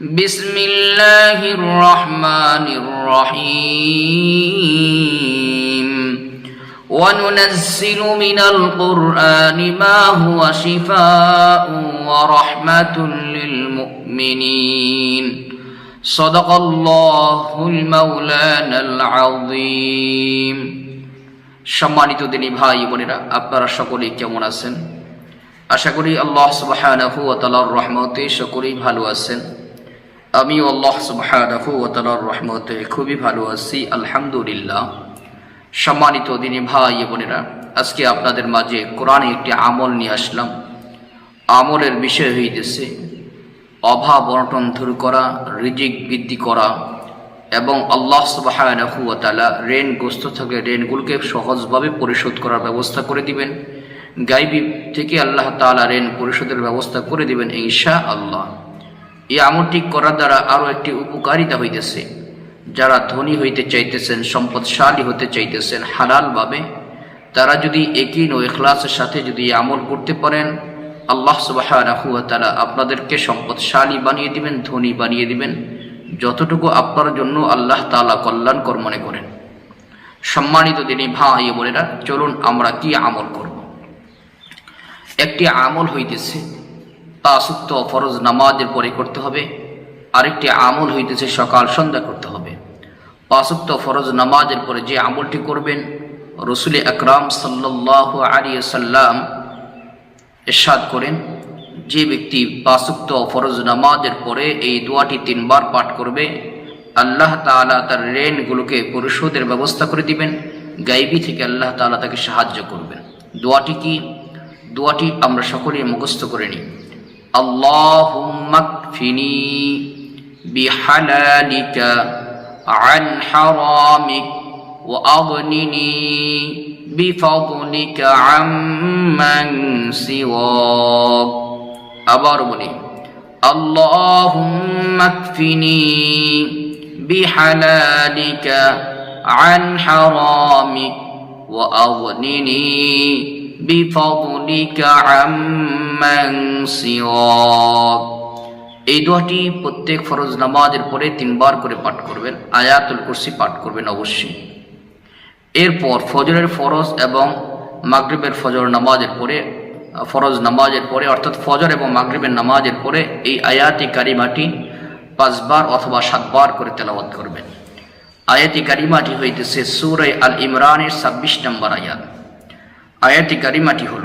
بسم الله الرحمن الرحيم وننزل من القرآن ما هو شفاء ورحمة للمؤمنين صدق الله المولانا العظيم সম্মানিত দিনী ভাই বোনেরা আপনারা সকলেই কেমন আছেন আশা করি আল্লাহ সুবহানাহু ওয়া তাআলার রহমতে সকলেই ভালো আছেন আমি আল্লাহ সুবহানাহু ওয়া তাআলার রহমতে খুবই ভালো আছি, আলহামদুলিল্লাহ। সম্মানিত দিনী ভাই বোনেরা, আজকে আপনাদের মাঝে কোরআনে একটি আমল নিয়ে আসলাম। আমলের বিষয় হইতেছে অভাব অনটন দূর করা, রিজিক বৃদ্ধি করা এবং আল্লাহ সুবাহানহু তালা ঋণগ্রস্ত থাকে ঋণগুলোকে সহজভাবে পরিশোধ করার ব্যবস্থা করে দিবেন। গাইবি থেকে আল্লাহ তালা ঋণ পরিশোধের ব্যবস্থা করে দিবেন ইনশা আল্লাহ এই আমলটি করার দ্বারা আরও একটি উপকারিতা হইতেছে। যারা ধনী হইতে চাইতেছেন, সম্পদশালী হতে চাইতেছেন হালালভাবে তারা যদি একিন ও এখলাসের সাথে যদি আমল করতে পারেন, আল্লাহ সুবাহ তালা আপনাদেরকে সম্পদশালী বানিয়ে দিবেন, ধনী বানিয়ে দিবেন, যতটুকু আপনার জন্য আল্লাহ তালা কল্যাণকর মনে করেন। সম্মানিত দিনী ভাই বোনেরা, চলুন আমরা কি আমল করব? একটি আমল হইতেছে তাসুক্ত ফরজ নামাজের পরে করতে হবে। আরেকটি আমল হইতেছে সকাল সন্ধ্যা করতে হবে। পাঁচুক্ত ফরজ নামাজের পরে যে আমলটি করবেন, রসুল আকরাম সাল্লাহ আলী সাল্লাম এরশাদ করেন, যে ব্যক্তি পাঁচুক্ত ফরজ নামাজের পরে এই দোয়াটি তিনবার পাঠ করবে, আল্লাহ তালা তার ঋণগুলোকে পরিশোধের ব্যবস্থা করে দিবেন, গাইবি থেকে আল্লাহ তালা তাকে সাহায্য করবেন। দোয়াটি কি? দোয়াটি আমরা সকলেই মুখস্থ করে নিই। আল্লাহ ফিনি بحلالك عن حرامك وأغنني بفضلك عمن سواك আবার বলি اللهم اكفني بحلالك عن حرامك وأغنني بفضلك عمن سواك এই দোয়াটি প্রত্যেক ফরজ নামাজের পরে তিনবার করে পাঠ করবেন, আয়াতুল কুরসি পাঠ করবেন অবশ্যই। এরপর ফজরের ফরজ এবং মাগরিবের ফজর নামাজের পরে, ফরজ নামাজের পরে, অর্থাৎ ফজর এবং মাগরিবের নামাজের পরে এই আয়াতি কারিমাটি পাঁচবার অথবা সাতবার করে তেলাওয়াত করবেন। আয়াতি কারিমাটি হইতেছে সুরাই আল ইমরানের ছাব্বিশ নম্বর আয়াত। আয়াতি কারিমাটি হলো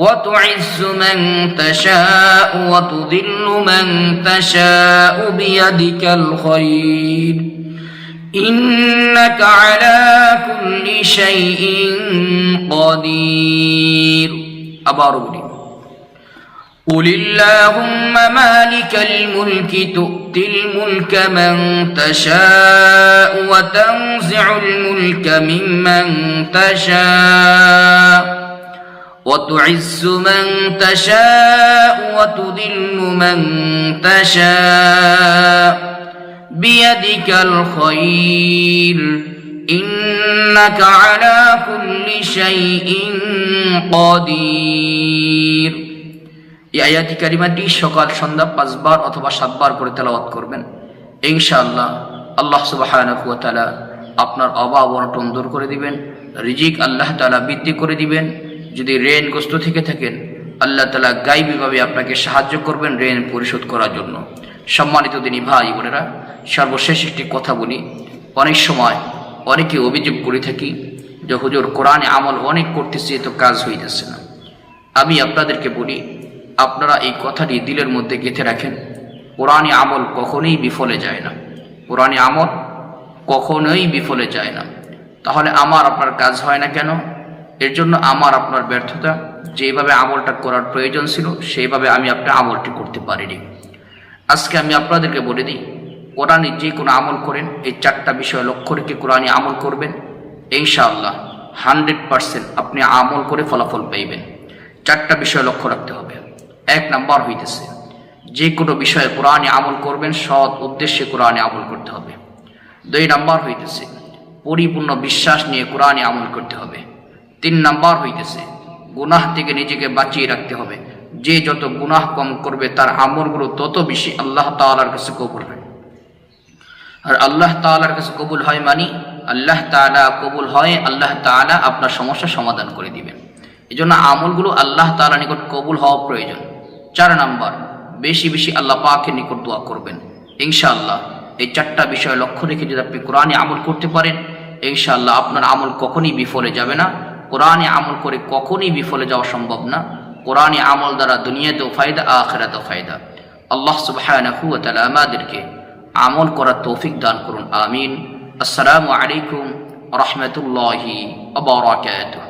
وتعز من تشاء وتذل من تشاء بيدك الخير. إنك على كل شيء قدير. أبارولي قل اللهم مالك الملك تؤتي الملك من تشاء وتنزع الملك ممن تشاء. وتعز من تشاء وتذل من تشاء بيدك الخير إنك على كل شيء قدير এই আয়াতি কারিমাটি সকাল সন্ধ্যা পাঁচবার অথবা সাতবার করে তেলাওয়াত করবেন ইনশাআল্লাহ আল্লাহ সুবহানাহু ওয়া তাআলা আপনার অভাব অনটন দূর করে দিবেন রিজিক আল্লাহ তাআলা বৃদ্ধি করে দিবেন যদি ঋণগ্রস্ত থেকে থাকেন, আল্লাহ তালা গাইবীভাবে আপনাকে সাহায্য করবেন ঋণ পরিশোধ করার জন্য। সম্মানিত দিনী ভাই বোনেরা, সর্বশেষ একটি কথা বলি। অনেক সময় অনেকে অভিযোগ করে থাকি যে, হুজুর, কোরআনে আমল অনেক করতেছে তো কাজ হইতেছে না। আমি আপনাদেরকে বলি, আপনারা এই কথাটি দিলের মধ্যে গেঁথে রাখেন, কোরআনে আমল কখনোই বিফলে যায় না। কোরআনে আমল কখনোই বিফলে যায় না। তাহলে আমার আপনার কাজ হয় না কেন? এর জন্য আমার আপনার ব্যর্থতা যেভাবে আমলটা করার প্রয়োজন ছিল, সেইভাবে আমি আপনার আমলটি করতে পারিনি। আজকে আমি আপনাদেরকে বলে দিই, কোরআনে যে কোনো আমল করেন, এই চারটা বিষয় লক্ষ্য রেখে কোরআনে আমল করবেন, ইনশাআল্লাহ হান্ড্রেড পারসেন্ট আপনি আমল করে ফলাফল পাইবেন। চারটা বিষয় লক্ষ্য রাখতে হবে। এক নাম্বার হইতেছে, যে কোনো বিষয়ে কোরআনে আমল করবেন, সৎ উদ্দেশ্যে কোরআনে আমল করতে হবে। দুই নাম্বার হইতেছে, পরিপূর্ণ বিশ্বাস নিয়ে কোরআনে আমল করতে হবে। তিন নাম্বার হইতেছে, গুনাহ থেকে নিজেকে বাঁচিয়ে রাখতে হবে। যে যত গুনাহ কম করবে, তার আমলগুলো তত বেশি আল্লাহ তাআলার কাছে কবুল হয়। আর আল্লাহ তাআলার কাছে কবুল হয় মানি, আল্লাহ তাআলা কবুল হয়, আল্লাহ তাআলা আপনার সমস্যা সমাধান করে দিবেন। এই জন্য আমলগুলো আল্লাহ তাআলা নিকট কবুল হওয়া প্রয়োজন। চার নাম্বার, বেশি বেশি আল্লাহ পাকের নিকট দোয়া করবেন। ইনশাআল্লাহ, এই চারটা বিষয় লক্ষ্য রেখে যদি আপনি কোরআনে আমল করতে পারেন, ইনশাআল্লাহ আপনার আমল কখনই বিফলে যাবে না। কোরআনে আমল করে কখনই বিফলে যাওয়া সম্ভব না। কোরআনে আমল দ্বারা দুনিয়াতেও ফায়দা, আখেরাতেও ফায়দা। আল্লাহ সুবহানাহু ওয়া আমাদেরকে আমল করার তৌফিক দান করুন, আমিন। আসসালামু আলাইকুম রহমতুল্লাহি আবরাকাতুহু